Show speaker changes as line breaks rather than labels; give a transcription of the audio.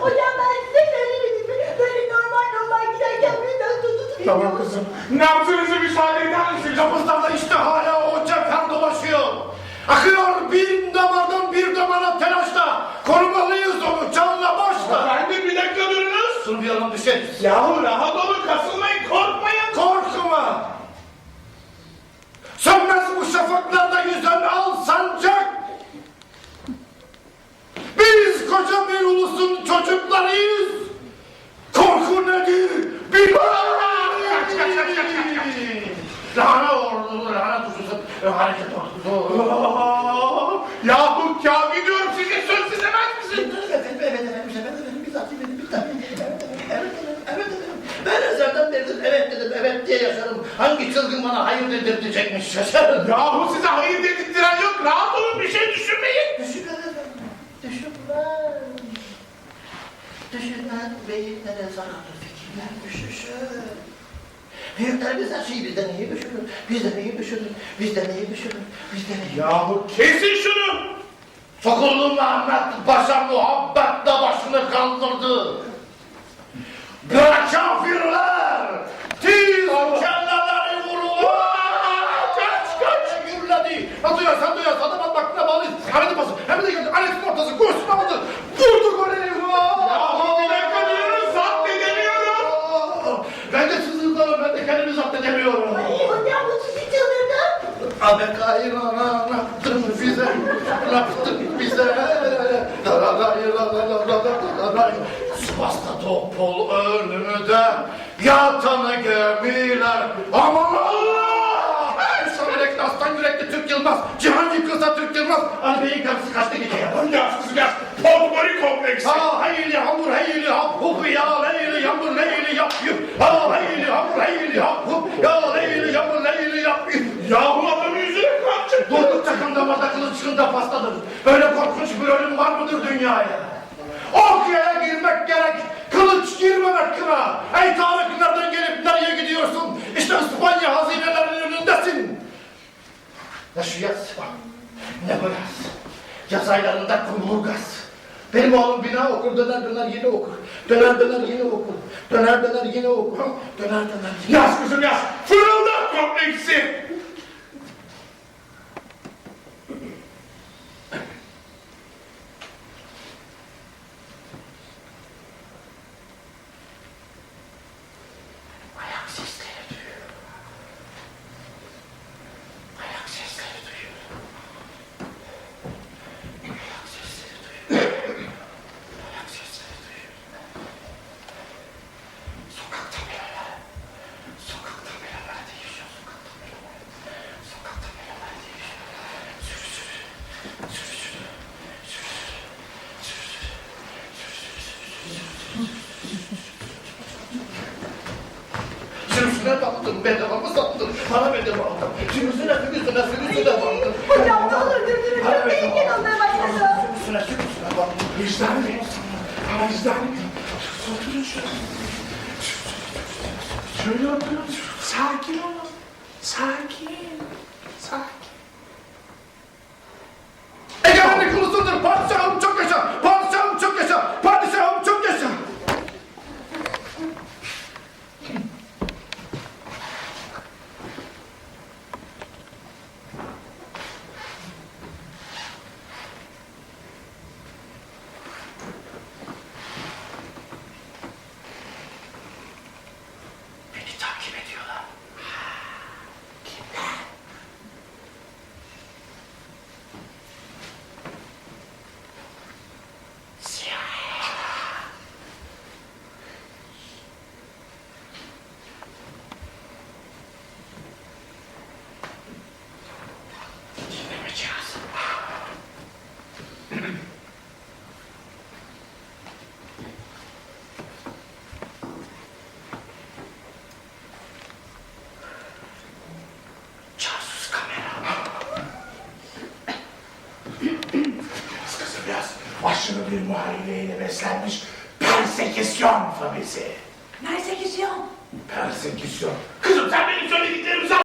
Hocam ben size söylemedim mi? Böyle normal normal giderken birden tuttu.
Tamam kızım. Ne yaptığınızı müsaade eder misiniz?
Kapısında işte hala o çakar dolaşıyor. Akıyor bir damardan bir damara telaşla. Korumalıyız onu canla başla.
Efendim bir dakika durunuz.
Dur bir yandan düşeriz.
Yahu rahat olun kasılmayın korkmayın.
Korkma. Sönmez bu şafaklarda yüzen çocuklarıyız. Korku nedir? Bil.
Kaç, kaç, kaç, kaç, kaç, kaç.
Lahana ordu, lahana tuzlusu, hareket ordusu.
Yahu Kamil diyorum size söz misiniz?
Efendim, evet efendim, evet efendim. Evet efendim, evet efendim, evet efendim. Ben ezelden beridir evet dedim, evet diye yaşarım. Hangi çılgın bana hayır dedirtecekmiş şaşarım.
Yahu size hayır dedirttiren yok. Rahat olun bir şey düşünmeyin.
Düşünün efendim, düşünmez. Düşünen beyinlere zararlı fikirler düşüşür. Büyüklerimiz her şeyi bizden iyi düşünür, bizden iyi düşünür, bizden iyi düşünür, bizden iyi
Yahu kesin şunu.
Sokullu Mehmet Paşa muhabbetle başını kaldırdı. Bırak kafirler! Abekayır ana yaptın bize, yaptın bize. Sivas'ta topul önümde yatan gemiler. Aman Allah! Son yürekli aslan yürekli Türk Yılmaz. Cihan yıkılsa Türk Yılmaz. Ali Bey'in karısı kaçtı gece yapar.
Yaz
kılıçkında pastadır. Böyle korkunç bir ölüm var mıdır dünyaya? Okya'ya girmek gerek, kılıç girmemek kına. Ey Tarık nereden gelip nereye gidiyorsun? İşte İspanya hazinelerinin önündesin. Ne şu yaz, ne bu yaz. Yaz aylarında kumburgaz. Benim oğlum bina okur, döner döner yine okur. Döner döner yine okur. Döner döner yine okur. Döner döner yine
Yaz kızım yaz. Fırıldak kompleksi.
Sürüsüne baktım, bedava mı sattın? Bana bedava aldın. Sürüsüne, sürüsüne, sürüsüne baktım.
Hocam ne olur gözünü
Para
çok tehlikeli
bedava
olmaya başladı.
Sürüsüne, sürüsüne baktım.
Vicdan ne? Ama vicdan ne? Oturun şöyle. Şöyle oturun. Sakin olun. Sakin. Biraz. Aşırı bir muharebeyle beslenmiş persekisyon fobisi.
Nerede geziyor?
Persekisyon. Kızım sen benim söylediklerimi